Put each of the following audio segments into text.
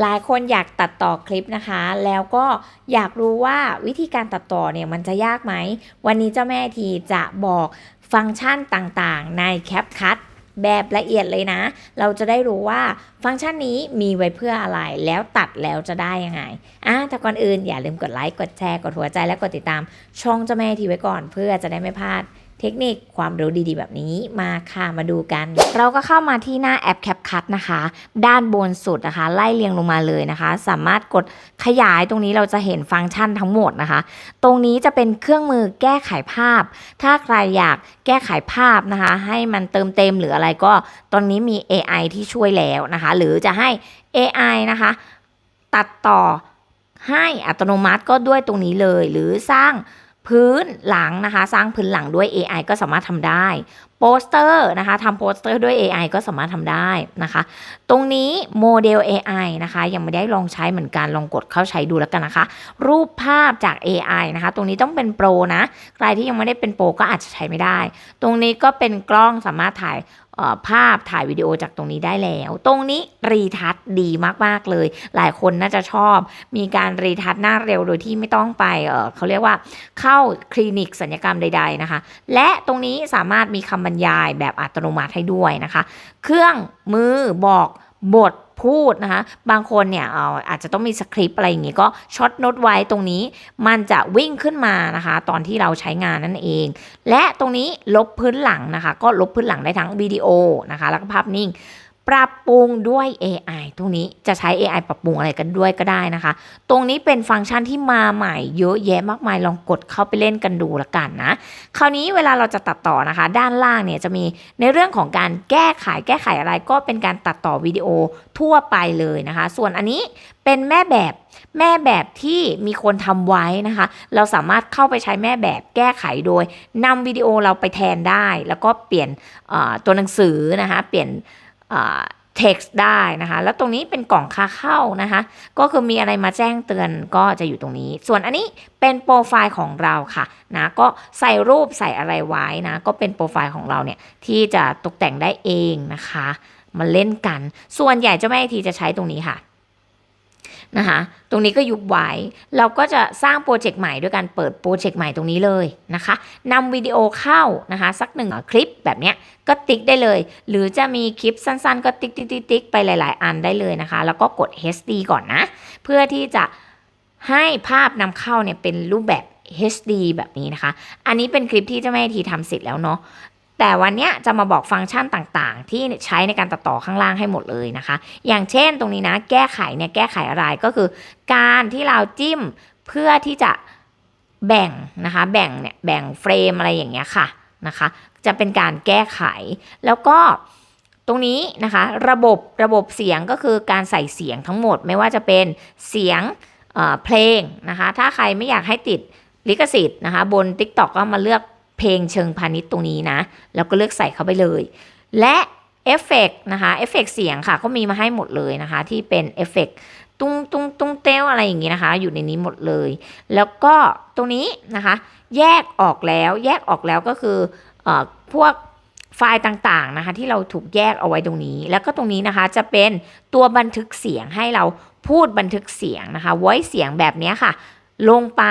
หลายคนอยากตัดต่อคลิปนะคะ แล้วก็อยากรู้ว่าวิธีการตัดต่อเนี่ยมันจะยากไหม วันนี้เจ้าแม่ทีจะบอกฟังก์ชันต่างๆ ใน CapCut แบบละเอียดเลยนะ เราจะได้รู้ว่าฟังก์ชันนี้มีไว้เพื่ออะไร แล้วตัดแล้วจะได้ยังไงอะแต่ก่อนอื่นอย่าลืมกดไลค์ กดแชร์ กดหัวใจ และกดติดตามช่องเจ้าแม่ทีไว้ก่อน เพื่อจะได้ไม่พลาด เทคนิคความรู้ดีๆ แบบนี้มาค่ะมาดูกัน เราก็เข้ามาที่หน้าแอป CapCut นะคะ ด้านบนสุดนะคะ ไล่เรียงลงมาเลยนะคะ สามารถกดขยายตรงนี้เราจะเห็นฟังก์ชันทั้งหมดนะคะ ตรงนี้จะเป็นเครื่องมือแก้ไขภาพ ถ้าใครอยากแก้ไขภาพนะคะ ให้มันเติมเต็มหรืออะไรก็ตอนนี้มี AI ที่ช่วยแล้วนะคะ หรือจะให้ AI นะคะ ตัดต่อให้อัตโนมัติก็ด้วยตรงนี้เลย หรือสร้าง พื้นหลังนะคะ สร้างพื้นหลังด้วย AI ก็สามารถทำได้โปสเตอร์นะคะทำโปสเตอร์ด้วย AI ก็สามารถทำได้นะคะ ตรงนี้โมเดล AI นะคะ ยังไม่ได้ลองใช้เหมือนกันลองกดเข้าใช้ดูแล้วกันนะคะ รูปภาพจาก AI นะคะ ตรงนี้ต้องเป็นโปรนะ ใครที่ยังไม่ได้เป็นโปรก็อาจจะใช้ไม่ได้ ตรงนี้ก็เป็นกล้องสามารถถ่าย ภาพถ่ายวิดีโอจากตรงนี้ได้แล้ว ตรงนี้รีทัชดีมากๆเลย หลายคนน่าจะชอบ มีการรีทัชหน้าเร็วโดยที่ไม่ต้องไปเเขาเรียกว่าเข้าคลินิกสัญญกรรมใด ๆนะคะ และตรงนี้สามารถมีคำบรรยายแบบอัตโนมัติให้ด้วยนะคะ เครื่องมือบอกบท พูดนะคะบางคนเนี่ยเอาอาจจะต้องมีสคริปต์อะไรอย่างงี้ก็ช็อตโน้ตไว้ตรงนี้มันจะวิ่งขึ้นมานะคะ ตอนที่เราใช้งานนั่นเอง และตรงนี้ลบพื้นหลังนะคะ ก็ลบพื้นหลังได้ทั้งวิดีโอนะคะ แล้วก็ภาพนิ่ง ปรับปรุงด้วย AI ตรงนี้จะใช้ AI ปรับปรุงอะไรกันด้วยก็ได้นะคะ ตรงนี้เป็นฟังก์ชันที่มาใหม่เยอะแยะมากมายลองกดเข้าไปเล่นกันดูละกันนะ คราวนี้เวลาเราจะตัดต่อนะคะ ด้านล่างเนี่ยจะมีในเรื่องของการแก้ไขแก้ไขอะไรก็เป็นการตัดต่อวิดีโอทั่วไปเลยนะคะ ส่วนอันนี้เป็นแม่แบบแม่แบบที่มีคนทำไว้นะคะ เราสามารถเข้าไปใช้แม่แบบแก้ไขโดยนำวิดีโอเราไปแทนได้ แล้วก็เปลี่ยนตัวหนังสือนะคะ เปลี่ยน text ได้นะคะ แล้วตรงนี้เป็นกล่องค่าเข้านะคะ ก็คือมีอะไรมาแจ้งเตือนก็จะอยู่ตรงนี้ ส่วนอันนี้เป็นโปรไฟล์ของเราค่ะนะก็ใส่รูปใส่อะไรไว้นะ ก็เป็นโปรไฟล์ของเราเนี่ยที่จะตกแต่งได้เองนะคะ มาเล่นกัน ส่วนใหญ่เจ้าแม่ทีจะใช้ตรงนี้ค่ะ นะคะตรงนี้ก็ยุบไว้เราก็จะสร้างโปรเจกต์ใหม่ด้วยการเปิดโปรเจกต์ใหม่ตรงนี้เลยนะคะนำวิดีโอเข้านะคะสักหนึ่งคลิปแบบเนี้ยก็ติ๊กได้เลย หรือจะมีคลิปสั้นๆ ก็ติ๊กติ๊กติ๊กติ๊กไปหลาย ๆ อันได้เลยนะคะ แล้วก็กด HD ก่อนนะ เพื่อที่จะให้ภาพนำเข้าเนี่ยเป็นรูปแบบ HD แบบนี้นะคะ อันนี้เป็นคลิปที่เจ้าแม่ทีทำเสร็จแล้วเนาะ แต่วันนี้จะมาบอกฟังก์ชันต่างๆ ที่ใช้ในการตัดต่อข้างล่างให้หมดเลยนะคะ อย่างเช่นตรงนี้นะ แก้ไขเนี่ยแก้ไขอะไรก็คือ การที่เราจิ้มเพื่อที่จะแบ่งนะคะ แบ่งเนี่ยแบ่งเฟรมอะไรอย่างเงี้ยค่ะนะคะ จะเป็นการแก้ไข แล้วก็ตรงนี้นะคะ ระบบระบบเสียงก็คือการใส่เสียงทั้งหมด ไม่ว่าจะเป็นเสียงเอ่อเพลงนะคะ ถ้าใครไม่อยากให้ติดลิขสิทธิ์นะคะ บน TikTok ก็มาเลือก เพลงเชิงพาณิชย์ตรงนี้นะ แล้วก็เลือกใส่เข้าไปเลย และเอฟเฟกต์นะคะเอฟเฟกต์เสียงค่ะก็มีมาให้หมดเลยนะคะ ที่เป็นเอฟเฟกต์ตุ้งตุ้งตุ้งเต้วอะไรอย่างงี้นะคะ อยู่ในนี้หมดเลย แล้วก็ตรงนี้นะคะ แยกออกแล้วแยกออกแล้วก็คือเอ่อพวกไฟล์ต่างๆนะคะ ที่เราถูกแยกเอาไว้ตรงนี้ แล้วก็ตรงนี้นะคะจะเป็นตัวบันทึกเสียงให้เราพูดบันทึกเสียงนะคะไว้เสียงแบบนี้ค่ะ ลงไป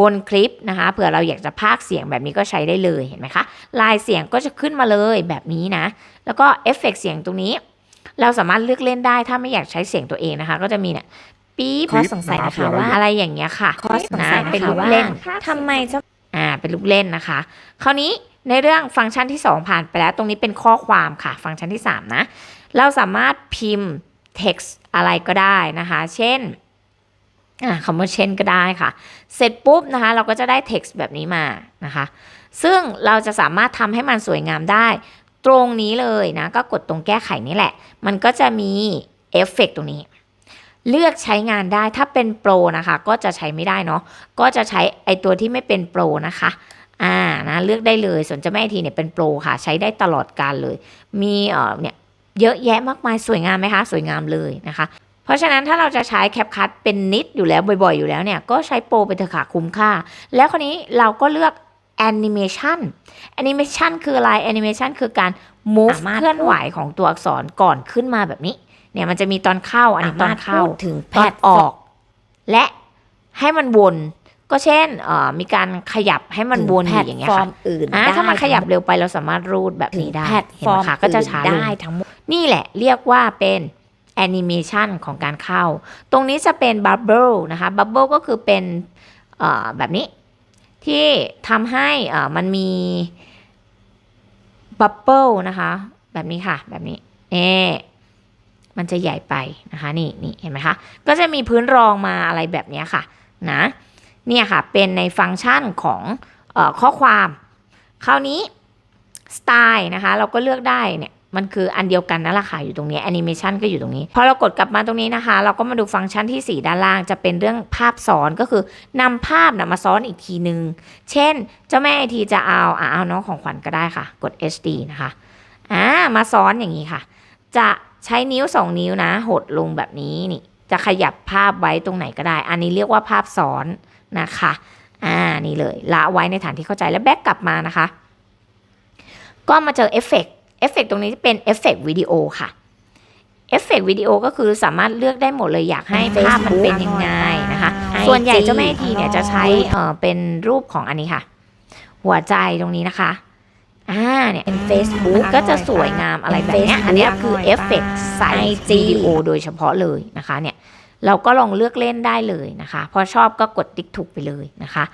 บนคลิปนะคะเผื่อเราอยากจะพากย์เสียงแบบนี้ก็ใช้ได้เลยเห็นไหมคะลายเสียงก็จะขึ้นมาเลยแบบนี้นะ แล้วก็เอฟเฟกต์เสียงตรงนี้ เราสามารถเลือกเล่นได้ถ้าไม่อยากใช้เสียงตัวเองนะคะ ก็จะมีเนี่ยปี๊บข้อสงสัยนะคะว่าอะไรอย่างเงี้ยค่ะข้อสงสัยนะนะคะเป็นลูกว่าเล่นทำไมเจ้าอ่าเป็นลูกเล่นนะคะ คราวนี้ในเรื่องฟังก์ชันที่ 2 ผ่านไปแล้ว ตรงนี้เป็นข้อความค่ะ ฟังก์ชันที่ 3 นะ เราสามารถพิมพ์ text อะไรก็ได้นะคะ เช่น อ่าคำว่าเช่นก็ได้ค่ะ เสร็จปุ๊บนะคะเราก็จะได้ text แบบนี้มานะคะ ซึ่งเราจะสามารถทำให้มันสวยงามได้ ตรงนี้เลยนะก็กดตรงแก้ไขนี่แหละ มันก็จะมีเอฟเฟกตรงนี้ เลือกใช้งานได้ถ้าเป็นโปรนะคะ ก็จะใช้ไม่ได้เนาะก็จะใช้ไอตัวที่ไม่เป็นโปรนะคะอ่านะเลือกได้เลยส่วนเจะแม่ทีเนี่ยเป็นโปรค่ะ ใช้ได้ตลอดการเลย มีเอ่อเนี่ยเยอะแยะมากมายสวยงามไหมคะ สวยงามเลยนะคะ เพราะฉะนั้นถ้าเราจะใช้แคปคัตเป็นนิดอยู่แล้วบ่อยๆ อยู่แล้วเนี่ยก็ใช้โปรไปเถอะค่ะคุ้มค่า แล้วคราวนี้เราก็เลือกแอนิเมชันแอนิเมชันคืออะไรแอนิเมชันคือการ move เคลื่อนไหวของตัวอักษรก่อนขึ้นมาแบบนี้ เนี่ยมันจะมีตอนเข้าอันนี้ตอนเข้าสามารถพูดถึงตอนออก และให้มันวนก็เช่นเอ่อมีการขยับให้มันวนอแพลยู่ตอย่างเงี้ยฟอค่ะร์มอื่นอ่าได้ถ้ามันขยับเร็วไปเราสามารถรูดแบบถึงนี้ได้แพลตเห็นฟอไหมร์มคะก็จะช้าลงได้ทั้งหมดนี่แหละเรียกว่าเป็น แอนิเมชันของการเข้า ตรงนี้จะเป็นบับเบิลนะคะบับเบิลก็คือเป็นแบบนี้ที่ทำให้มันมีบับเบิลนะคะ แบบนี้ค่ะแบบนี้เอมันจะใหญ่ไปนะคะนี่นี่เห็นไหมคะ ก็จะมีพื้นรองมาอะไรแบบนี้ค่ะนะเนี่ยค่ะ เป็นในฟังก์ชันของอข้อความ คราวนี้สไตล์นะคะ เราก็เลือกได้เนี่ย มันคืออันเดียวกันนั่นแหละค่ะอยู่ตรงนี้แอนิเมชันก็อยู่ตรงนี้ พอเรากดกลับมาตรงนี้นะคะ เราก็มาดูฟังก์ชันที่ 4 ด้านล่างจะเป็นเรื่องภาพซ้อนก็คือนำภาพนะมาซ้อนอีกทีนึง เช่น เจ้าแม่ไอทีจะเอาอะเอาน้องของขวัญก็ได้ค่ะ กด HD นะคะอ่ามาซ้อนอย่างนี้ค่ะ จะใช้นิ้ว 2 นิ้วนะ หดลงแบบนี้นี่ จะขยับภาพไว้ตรงไหนก็ได้ อันนี้เรียกว่าภาพซ้อนนะคะอ่านี่เลยละไว้ในฐานที่เข้าใจแล้วแบ็กกลับมานะคะ ก็มาเจอเอฟเฟกต์ ฟเฟกต์ตรงนี้เป็นเอฟเฟกต์วิดีโอค่ะเอฟเฟกต์วิดีโอก็คือสามารถเลือกได้หมดเลยอยากให้ภาพมันเป็นยังไงนะคะ ส่วนใหญ่เจ้าแม่ทีเนี่ยจะใช้เอ่อเป็นรูปของอันนี้ค่ะ หัวใจตรงนี้นะคะอ่าเนี่ยเป็น Facebook ก็จะสวยงามอะไรแบบเนี้ย Facebook อันเนี้ยคือเอฟเฟกต์ใส่ IG วิดีโอโดยเฉพาะเลยนะคะเนี่ยเราก็ลองเลือกเล่นได้เลยนะคะ พอชอบก็กดติ๊กถูกไปเลยนะคะ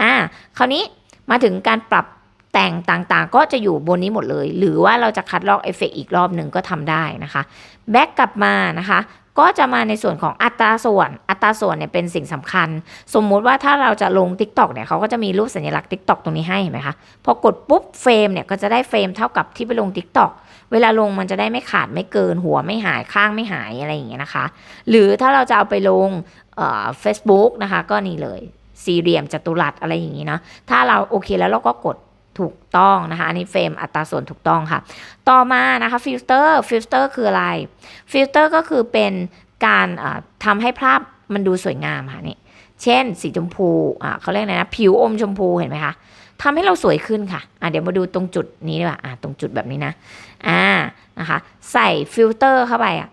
อ่าคราวนี้มาถึงการปรับ แต่งต่างๆ ก็จะอยู่บนนี้หมดเลย หรือว่าเราจะคัดลอกเอฟเฟกอีกรอบหนึ่งก็ทำได้นะคะแบ็กกลับมานะคะก็จะมาในส่วนของอัตราส่วน อัตราส่วนเนี่ยเป็นสิ่งสำคัญ สมมุติว่าถ้าเราจะลง Tik t o อกเนี่ยเขาก็จะมีรูปสัญลักษณ์ Tik t o อกตรงนี้ให้เห็นไหมคะ พอกดปุ๊บเฟรมเนี่ยก็จะได้เฟรมเท่ากับที่ไปลง Tik t o อกเวลาลงมันจะได้ไม่ขาดไม่เกินหัวไม่หายข้างไม่หายอะไรอย่างเงี้ยนะคะ หรือถ้าเราจะเอาไปลงเอ่อ Facebook นะคะ ก็นี่เลยสี่เหลี่ยมจัตุรัสอะไรอย่างงี้เนาะถ้าเราโอเคแล้วเราก็กด ถูกต้องนะคะ อันนี้เฟรมอัตราส่วนถูกต้องค่ะ ต่อมานะคะฟิลเตอร์ฟิลเตอร์คืออะไรฟิลเตอร์ก็คือเป็นการอ่าทำให้ภาพมันดูสวยงามค่ะนี่เช่น สีชมพูอ่าเขาเรียกอะไรนะ ผิวอมชมพูเห็นไหมคะทำให้เราสวยขึ้นค่ะอะเดี๋ยวมาดูตรงจุดนี้ดีกว่าอะตรงจุดแบบนี้นะอ่านะคะ ใส่ฟิลเตอร์เข้าไปอะ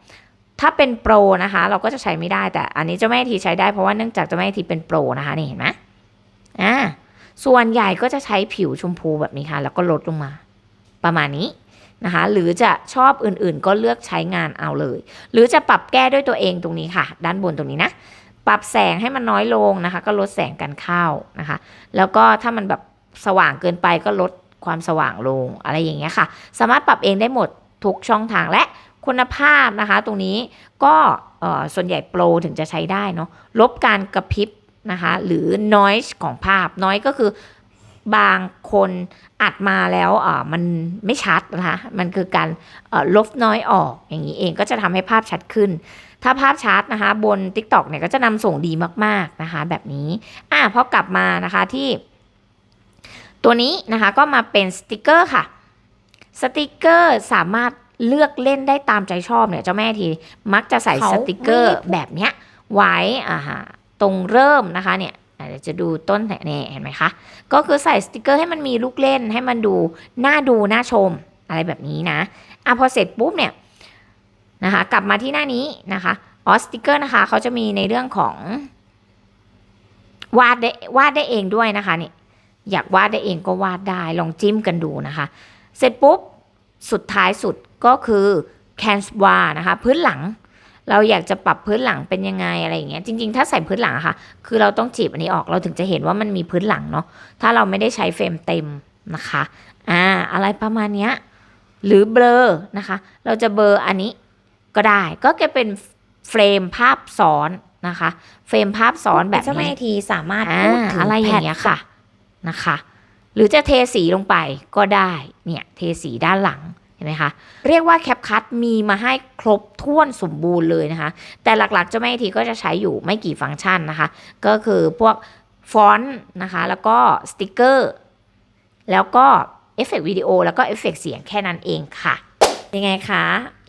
ถ้าเป็นโปรนะคะ เราก็จะใช้ไม่ได้แต่อันนี้เจ้าแม่ทีใช้ได้เพราะว่าเนื่องจากเจ้าแม่ทีเป็นโปรนะคะนี่เห็นไหมอ่า ส่วนใหญ่ก็จะใช้ผิวชมพูแบบนี้ค่ะ แล้วก็ลดลงมา ประมาณนี้นะคะ หรือจะชอบอื่นๆ ก็เลือกใช้งานเอาเลย หรือจะปรับแก้ด้วยตัวเองตรงนี้ค่ะ ด้านบนตรงนี้นะ ปรับแสงให้มันน้อยลงนะคะ ก็ลดแสงกันเข้านะคะ แล้วก็ถ้ามันแบบสว่างเกินไปก็ลดความสว่างลงอะไรอย่างเงี้ยค่ะ สามารถปรับเองได้หมดทุกช่องทางและคุณภาพนะคะ ตรงนี้ก็เอ่อส่วนใหญ่โปรถึงจะใช้ได้เนาะลบการกระพริบ นะคะหรือ noise ของภาพ noise ก็คือบางคนอัดมาแล้วเอ่อมันไม่ชัดนะคะมันคือการเอ่อลบน้อยออกอย่างนี้เองก็จะทำให้ภาพชัดขึ้น ถ้าภาพชัดนะคะบน TikTok เนี่ยก็จะนำส่งดีมากๆนะคะแบบนี้อะพอกลับมานะคะที่ตัวนี้นะคะก็มาเป็นสติกเกอร์ค่ะสติกเกอร์สามารถเลือกเล่นได้ตามใจชอบเนี่ยเจ้าแม่ทีมักจะใส่เขาสติกเกอร์แบบเนี้ยไว้อ่าฮะ ตรงเริ่มนะคะเนี่ยอะเดี๋ยวจะดูต้นแถเนี่ยเห็นไหมคะ ก็คือใส่สติกเกอร์ให้มันมีลูกเล่นให้มันดูน่าดูน่าชมอะไรแบบนี้นะอะพอเสร็จปุ๊บเนี่ยนะคะกลับมาที่หน้านี้นะคะอ๋อสติกเกอร์นะคะเขาจะมีในเรื่องของวาดได้วาดได้เองด้วยนะคะนี่อยากวาดได้เองก็วาดได้ลองจิ้มกันดูนะคะ เสร็จปุ๊บ สุดท้ายสุดก็คือ Canva นะคะ พื้นหลัง เราอยากจะปรับพื้นหลังเป็นยังไงอะไรอย่างเงี้ยจริง ๆ ถ้าใส่พื้นหลังอะค่ะ คือเราต้องจีบอันนี้ออกเราถึงจะเห็นว่ามันมีพื้นหลังเนาะถ้าเราไม่ได้ใช้เฟรมเต็มนะคะอ่าอะไรประมาณเนี้ยหรือเบลอนะคะ เราจะเบลออันนี้ก็ได้ก็จะเป็นเฟรมภาพซ้อนนะคะ เฟรมภาพซ้อนแบบเจ้าแม่นี้ทีสามารถอ่าพูดถึงอะไรอย่างเงี้ยค่ะนะคะ หรือจะเทสีลงไปก็ได้เนี่ยเทสีด้านหลัง เห็นไหมคะเรียกว่าแคปคัตมีมาให้ครบถ้วนสมบูรณ์เลยนะคะ แต่หลักๆเจ้าแม่ทีก็จะใช้อยู่ไม่กี่ฟังก์ชันนะคะ ก็คือพวกฟอนต์นะคะ แล้วก็สติกเกอร์แล้วก็เอฟเฟกต์วิดีโอแล้วก็เอฟเฟกต์เสียงแค่นั้นเองค่ะ ยังไงคะ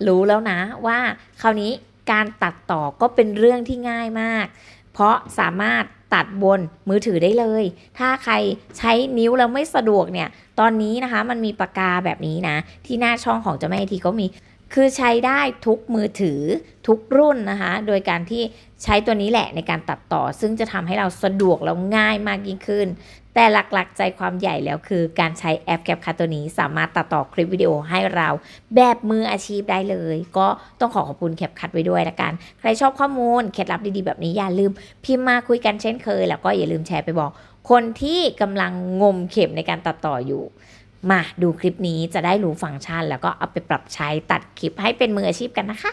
รู้แล้วนะว่าคราวนี้การตัดต่อก็เป็นเรื่องที่ง่ายมาก เพราะสามารถ ตัดบนมือถือได้เลย ถ้าใครใช้นิ้วแล้วไม่สะดวกเนี่ย ตอนนี้นะคะมันมีปากกาแบบนี้นะ ที่หน้าช่องของเจ้าแม่ทีก็มี คือใช้ได้ทุกมือถือทุกรุ่นนะคะ โดยการที่ใช้ตัวนี้แหละในการตัดต่อ ซึ่งจะทำให้เราสะดวกแล้วง่ายมากยิ่งขึ้น แต่หลักๆ ใจความใหญ่แล้วคือการใช้แอป CapCut ตัวนี้ สามารถตัดต่อคลิปวิดีโอให้เราแบบมืออาชีพได้เลย ก็ต้องขอขอบคุณ CapCut ไว้ด้วยละกัน ใครชอบข้อมูลเคล็ดลับดีๆแบบนี้อย่าลืมพิมพ์มาคุยกันเช่นเคย แล้วก็อย่าลืมแชร์ไปบอก คนที่กำลังงมเข็มในการตัดต่ออยู่มาดูคลิปนี้จะได้รู้ฟังก์ชัน แล้วก็เอาไปปรับใช้ตัดคลิปให้เป็นมืออาชีพกันนะคะ